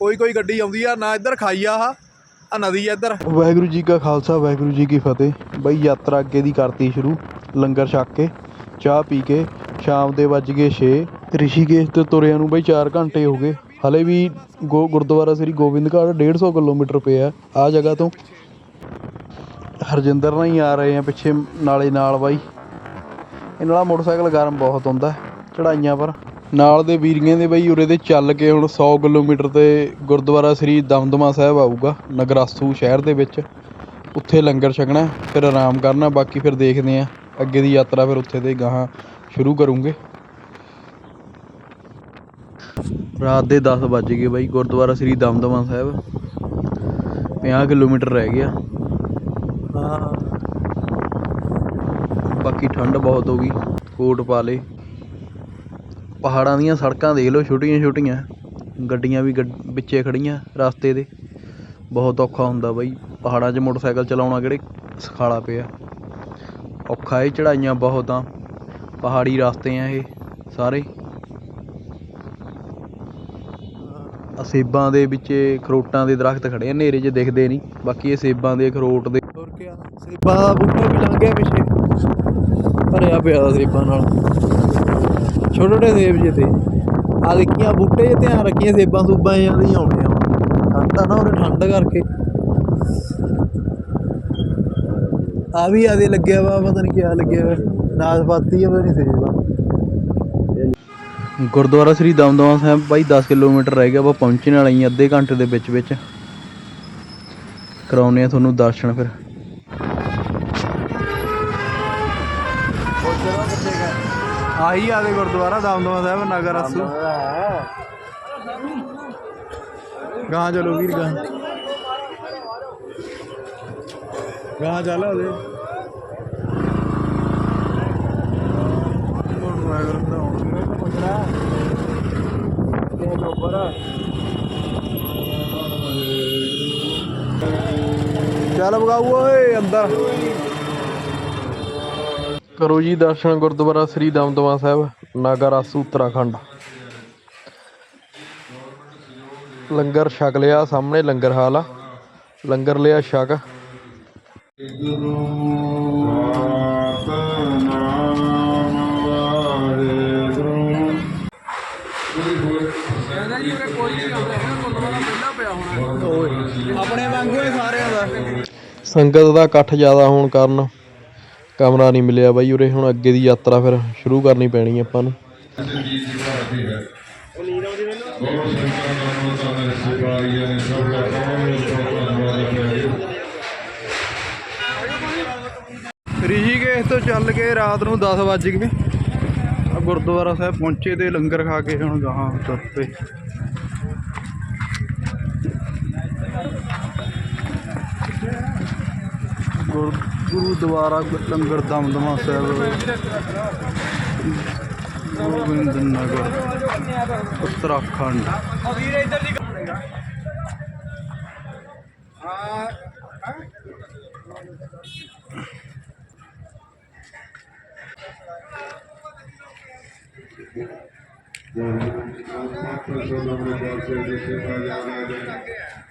ਕੋਈ ਕੋਈ ਗੱਡੀ ਆਉਂਦੀ ਆ, ਨਾ ਇੱਧਰ ਖਾਈ ਆ ਆਹ, ਆ ਨਦੀ ਆ ਇੱਧਰ। ਵਾਹਿਗੁਰੂ ਜੀ ਕਾ ਖਾਲਸਾ, ਵਾਹਿਗੁਰੂ ਜੀ ਕੀ ਫਤਿਹ। ਬਈ ਯਾਤਰਾ ਅੱਗੇ ਦੀ ਕਰਤੀ ਸ਼ੁਰੂ, ਲੰਗਰ ਛਕ ਕੇ, ਚਾਹ ਪੀ ਕੇ, ਸ਼ਾਮ ਦੇ ਵੱਜ ਗਏ 6 ਰਿਸ਼ੀਕੇਸ਼ ਤੋਂ ਤੁਰਿਆਂ ਨੂੰ ਬਈ 4 ਘੰਟੇ ਹੋ ਗਏ। ਹਲੇ ਵੀ ਗੋ ਗੁਰਦੁਆਰਾ ਸ੍ਰੀ ਗੋਬਿੰਦਗੜ੍ਹ 150 ਕਿਲੋਮੀਟਰ ਪਿਆ ਆ ਜਗ੍ਹਾ ਤੋਂ। ਹਰਜਿੰਦਰ ਨਾਲ ਹੀ ਆ ਰਹੇ ਆ ਪਿੱਛੇ ਨਾਲੇ ਨਾਲ ਬਾਈ। ਇਹਨਾਂ ਵਾਲਾ ਮੋਟਰਸਾਈਕਲ ਗਰਮ ਬਹੁਤ ਹੁੰਦਾ ਚੜਾਈਆਂ ਪਰ। ਨਾਲ ਦੇ ਵੀਰੀਆਂ ਦੇ ਬਈ ਉਰੇ ਦੇ ਚੱਲ ਕੇ ਹੁਣ 100 ਕਿਲੋਮੀਟਰ ਤੇ ਗੁਰਦੁਆਰਾ ਸ੍ਰੀ ਦਮਦਮਾ ਸਾਹਿਬ ਆਊਗਾ ਨਗਰਾਸੂ ਸ਼ਹਿਰ ਦੇ ਵਿੱਚ। ਉੱਥੇ ਲੰਗਰ ਛਕਣਾ ਫਿਰ ਆਰਾਮ ਕਰਨਾ ਬਾਕੀ ਫਿਰ ਦੇਖਦੇ ਆ ਅੱਗੇ ਦੀ ਯਾਤਰਾ ਫਿਰ ਉੱਥੇ ਦੇ ਗਾਹਾਂ ਸ਼ੁਰੂ ਕਰੂੰਗੇ। ਰਾਤ ਦੇ 10 ਵੱਜ ਗਏ ਬਾਈ ਗੁਰਦੁਆਰਾ ਸ੍ਰੀ ਦਮਦਮਾ ਸਾਹਿਬ। 50 ਕਿਲੋਮੀਟਰ ਰਹਿ ਗਿਆ। ਬਾਕੀ ਠੰਡ ਬਹੁਤ ਹੋ ਗਈ ਕੋਟ ਪਾ ਲੇ ਪਹਾੜਾਂ ਦੀਆਂ ਸੜਕਾਂ ਦੇਖ ਲਓ, ਛੋਟੀਆਂ ਛੋਟੀਆਂ। ਗੱਡੀਆਂ ਵੀ ਗੱਡ- ਵਿੱਚੇ ਖੜ੍ਹੀਆਂ ਰਸਤੇ ਦੇ। ਬਹੁਤ ਔਖਾ ਹੁੰਦਾ ਬਾਈ। ਪਹਾੜਾਂ 'ਚ ਮੋਟਰਸਾਈਕਲ ਚਲਾਉਣਾ ਕਿਹੜੇ ਸਖਾਲਾ ਪਿਆ। ਔਖਾ ਇਹ ਚੜਾਈਆਂ ਬਹੁਤ। ਆ ਪਹਾੜੀ ਰਸਤੇ ਆ ਇਹ ਸਾਰੇ। ਆ ਸੇਬਾਂ ਦੇ ਵਿੱਚ ਖਰੋਟਾਂ ਦੇ ਦਰਖਤ ਖੜੇ ਆ, ਹਨੇਰੇ 'ਚ ਦਿਖਦੇ ਨਹੀਂ। ਬਾਕੀ ਇਹ ਸੇਬਾਂ ਦੇ ਖਰੋਟ ਦੇ ਹੋਰ ਕੀ ਸੇਬਾਂ ਦਾ ਬੂਟਾ ਵੀ ਲੰਘ ਗਿਆ ਪਿੱਛੇ। ਭਰਿਆ ਪਿਆ ਦਾ ਸੇਬਾਂ ਨਾਲ। ਛੋਟੇ ਛੋਟੇ ਸੇਬ ਜੇ ਤੇ। ਆ ਦੇਖੀਆਂ, ਬੂਟੇ ਜੇ ਧਿਆਨ ਰੱਖੀਆਂ, ਸੇਬਾਂ ਸੂਬਾਂ ਜਾਂਦੀਆਂ ਆਉਣੀਆਂ ਵਾ ਠੰਡ ਆ ਨਾ ਉਰੇ, ਠੰਡ ਕਰਕੇ। ਆ ਵੀ ਆਦੇ ਲੱਗਿਆ ਵਾ, ਪਤਾ ਨਹੀਂ ਕਿਆ ਲੱਗਿਆ ਵਾ ਨਾਸਪਾਤੀ ਆ, ਪਤਾ ਨਹੀਂ ਸੇਬ ਆ। ਗੁਰਦੁਆਰਾ ਸ੍ਰੀ ਦਮਦਮਾ ਸਾਹਿਬ ਬਾਈ 10 ਕਿਲੋਮੀਟਰ ਰਹਿ ਗਿਆ, ਆਪਾਂ ਪਹੁੰਚਣ ਵਾਲੇ ਹੀ ਅੱਧੇ ਘੰਟੇ ਦੇ ਵਿੱਚ ਵਿੱਚ ਕਰਾਉਨੇ ਆ ਤੁਹਾਨੂੰ ਦਰਸ਼ਨ ਫਿਰ। ਆਹੀ ਆਦੇ ਗੁਰਦੁਆਰਾ ਦਮਦਮਾ ਸਾਹਿਬ ਨਗਰ ਅਸੂ ਗਾਂ ਚਲੋ ਵੀਰ ਗਾਂ ਗਾਂ ਚੱਲ ਉਹਦੇ। ਚੱਲ ਬਗਾਊ ਓਏ ਅੰਦਰ। ਕਰੋ ਜੀ ਦਰਸ਼ਨ ਗੁਰਦੁਆਰਾ ਸ੍ਰੀ ਦਮਦਮਾ ਸਾਹਿਬ ਨਾਗਰ ਆਸੂ ਉੱਤਰਾਖੰਡ। ਲੰਗਰ ਛਕ ਲਿਆ ਸਾਹਮਣੇ ਲੰਗਰ ਹਾਲ ਆ। ਲੰਗਰ ਲਿਆ ਛਕ। ਆਪਣੇ ਵਾਂਗੂ ਹੀ ਸਾਰਿਆਂ ਦਾ। ਸੰਗਤ ਦਾ ਇਕੱਠ ਜ਼ਿਆਦਾ ਹੋਣ ਕਾਰਨ ਕਮਰਾ ਨਹੀਂ ਮਿਲਿਆ ਬਾਈ ਉਰੇ, ਹੁਣ ਅੱਗੇ ਦੀ ਯਾਤਰਾ ਫਿਰ ਸ਼ੁਰੂ ਕਰਨੀ ਪੈਣੀ ਆਪਾਂ ਨੂੰ। ਰਿਸ਼ੀਕੇਸ਼ ਤੋਂ ਚੱਲ ਕੇ ਰਾਤ ਨੂੰ 10 ਵੱਜ ਗਏ ਗੁਰਦੁਆਰਾ ਸਾਹਿਬ ਪਹੁੰਚੇ ਤੇ ਲੰਗਰ ਖਾ ਕੇ ਹੁਣ ਗਾਹਾਂ ਤੁਰ ਪਏ ਗੁਰ ਗੁਰਦੁਆਰਾ ਲੰਗਰ ਦਮਦਮਾ ਸਾਹਿਬ ਗੋਬਿੰਦ ਨਗਰ ਉੱਤਰਾਖੰਡ